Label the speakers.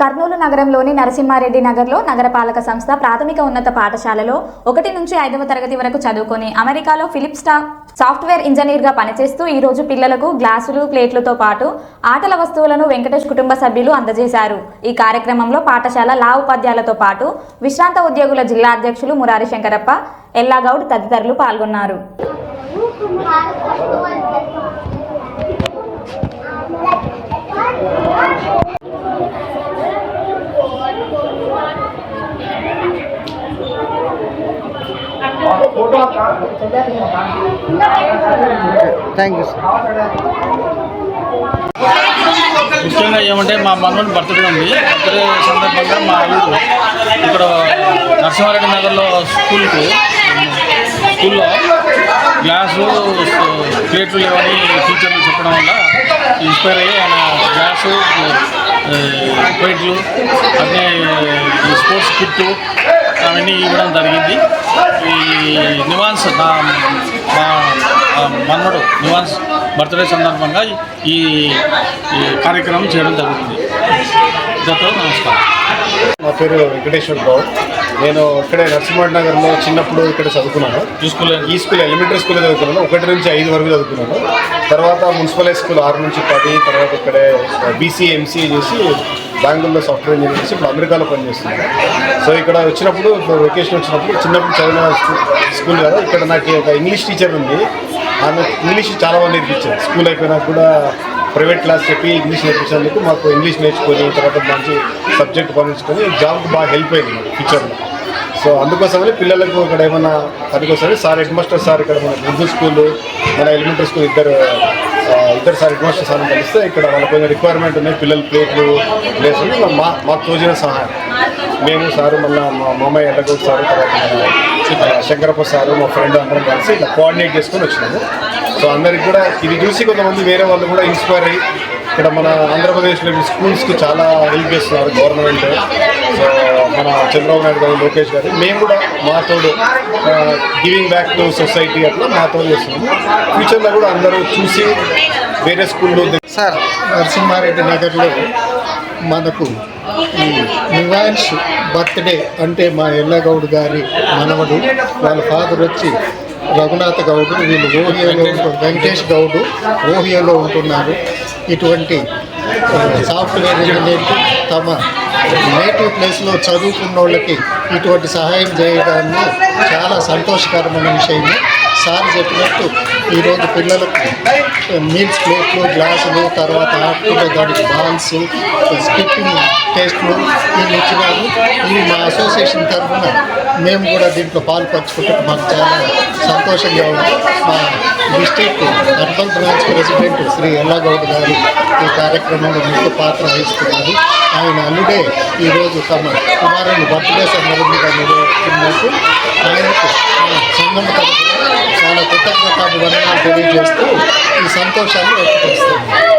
Speaker 1: కర్నూలు నగరంలోని నరసింహారెడ్డి నగర్లో నగరపాలక సంస్థ ప్రాథమిక ఉన్నత పాఠశాలలో ఒకటి నుంచి ఐదవ తరగతి వరకు చదువుకొని అమెరికాలో ఫిలిప్ స్టా సాఫ్ట్వేర్ ఇంజనీర్గా పనిచేస్తూ ఈరోజు పిల్లలకు గ్లాసులు ప్లేట్లతో పాటు ఆటల వస్తువులను వెంకటేష్ కుటుంబ సభ్యులు అందజేశారు. ఈ కార్యక్రమంలో పాఠశాల లా ఉపాధ్యాయులతో పాటు విశ్రాంత ఉద్యోగుల జిల్లా అధ్యక్షులు మురారి శంకరప్ప ఎల్లాగౌడ్ తదితరులు పాల్గొన్నారు.
Speaker 2: థ్యాంక్ యూ
Speaker 3: ముఖ్యంగా ఏమంటే మా మనవని బర్త్డే ఉంది. బర్త్డే సందర్భంగా మా ఊరు ఇక్కడ నరసింహారెడ్డి నగర్లో స్కూల్కు స్కూల్లో గ్లాసు ప్లేట్లు లేవని టీచర్లు చెప్పడం వల్ల ఇన్స్పైర్ అయ్యి ఆయన గ్లాసు ప్లేట్లు అన్నీ స్పోర్ట్స్ కిట్టు అవన్నీ ఇవ్వడం జరిగింది. నివాన్స్ నా మన్నుడు నివాన్స్ బర్త్డే సందర్భంగా ఈ ఈ కార్యక్రమం చేయడం జరుగుతుంది. ఇంతతో నమస్కారం.
Speaker 4: నా పేరు వెంకటేశ్వర గౌడ్ నేను ఇక్కడే నరసింహ నగర్లో చిన్నప్పుడు ఇక్కడ చదువుకున్నాను.
Speaker 3: చూసుకోలేదు
Speaker 4: ఈ స్కూల్ ఎలిమెంటరీ స్కూల్లో చదువుకున్నాను. ఒకటి నుంచి ఐదు వరకు చదువుకున్నాను. తర్వాత మున్సిపల్ హై స్కూల్ ఆరు నుంచి పది తర్వాత ఇక్కడే బీసీ ఎంసీఏ చేసి బెంగళూరులో సాఫ్ట్వేర్ ఇంజనీర్ చేసి ఇప్పుడు అమెరికాలో పనిచేస్తున్నాను సో ఇక్కడ వచ్చినప్పుడు వెకేషన్ వచ్చినప్పుడు చిన్నప్పుడు చదివిన స్కూల్ కదా ఇక్కడ నాకు ఒక ఇంగ్లీష్ టీచర్ ఉంది. ఆమె ఇంగ్లీష్ చాలా బాగా నేర్పించారు స్కూల్ అయిపోయినాక కూడా ప్రైవేట్ క్లాస్ చెప్పి ఇంగ్లీష్ నేర్పించినందుకు మాకు ఇంగ్లీష్ నేర్చుకొని తర్వాత మంచి సబ్జెక్ట్ పండించుకొని జాబ్కి బాగా హెల్ప్ అయింది. ఫ్యూచర్లో సో అందుకోసమని పిల్లలకు ఇక్కడ ఏమైనా అందుకోసమని సార్ హెడ్ మాస్టర్ సార్ ఇక్కడ మన ఉర్దూ స్కూల్ మన ఎలిమెంటరీ స్కూల్ ఇద్దరు ఇద్దరు సార్ హెడ్ మాస్టర్ సార్ కలిస్తే ఇక్కడ వాళ్ళ కొంచెం రిక్వైర్మెంట్ ఉన్నాయి పిల్లల ప్లేట్లు ప్లేస్ మా మాకు తోచిన సహాయం. మేము సారు మళ్ళీ మా మామయ్య ఎల్లగౌడ్ సారు తర్వాత శంకరప్ప సారు మా ఫ్రెండ్ అందరం కలిసి ఇట్లా కోఆర్డినేట్ చేసుకొని వచ్చినాము. సో అందరికి కూడా ఇది చూసి కొంతమంది వేరే వాళ్ళు కూడా ఇన్స్పైర్ అయ్యి ఇక్కడ మన ఆంధ్రప్రదేశ్లో స్కూల్స్కి చాలా హెల్ప్ చేస్తున్నారు గవర్నమెంట్. సో మన చంద్రబాబు నాయుడు గారు లోకేష్ గారు మేము కూడా మాతోడు గివింగ్ బ్యాక్ టు సొసైటీ అట్లా మాతోడు చేస్తున్నాము ఫ్యూచర్లో కూడా అందరూ చూసి వేరే స్కూల్లో
Speaker 2: సార్
Speaker 5: నరసింహారెడ్డి నగర్లో మనకు ఈ నివాన్స్ బర్త్డే అంటే మా ఎల్లగౌడ్ గారి మనవడు వాళ్ళ ఫాదర్ వచ్చి రఘునాథ్ గౌడ్ వీళ్ళు ఓహియోలో ఉంటు వెంకటేష్ గౌడ్ ఓహియోలో ఉంటున్నారు. ఇటువంటి సాఫ్ట్వేర్ ఇంజనీర్కి తమ నేటివ్ ప్లేస్లో చదువుకున్న వాళ్ళకి ఇటువంటి సహాయం చేయడాన్ని చాలా సంతోషకరమైన విషయం సార్ చెప్పినట్టు ఈరోజు పిల్లలకు మీల్స్ ప్లేట్లు గ్లాసులు తర్వాత ఆటలు దానికి బాల్స్ స్కిప్పింగ్ టెస్ట్లు ఇవి ఇచ్చినారు ఇవి మా అసోసియేషన్ తరఫున మేము కూడా దీంట్లో పాలు పంచుకుంటే మాకు చాలా సంతోషంగా ఉంది. మా district urban branch president Shri Ellagoud garu ఈ కార్యక్రమంలో ముఖ్య పాత్ర వహిస్తున్నారు. ఆయన అల్లుడే ఈరోజు తమ కుమారుని బర్త్డే సందర్భంగా నిర్వహిస్తున్నట్టు ఆయనకు మా సంఘం తరఫున చాలా కృతజ్ఞతాభివందనాలు తెలియజేస్తూ ఈ సంతోషాన్ని వ్యక్తపరుస్తున్నారు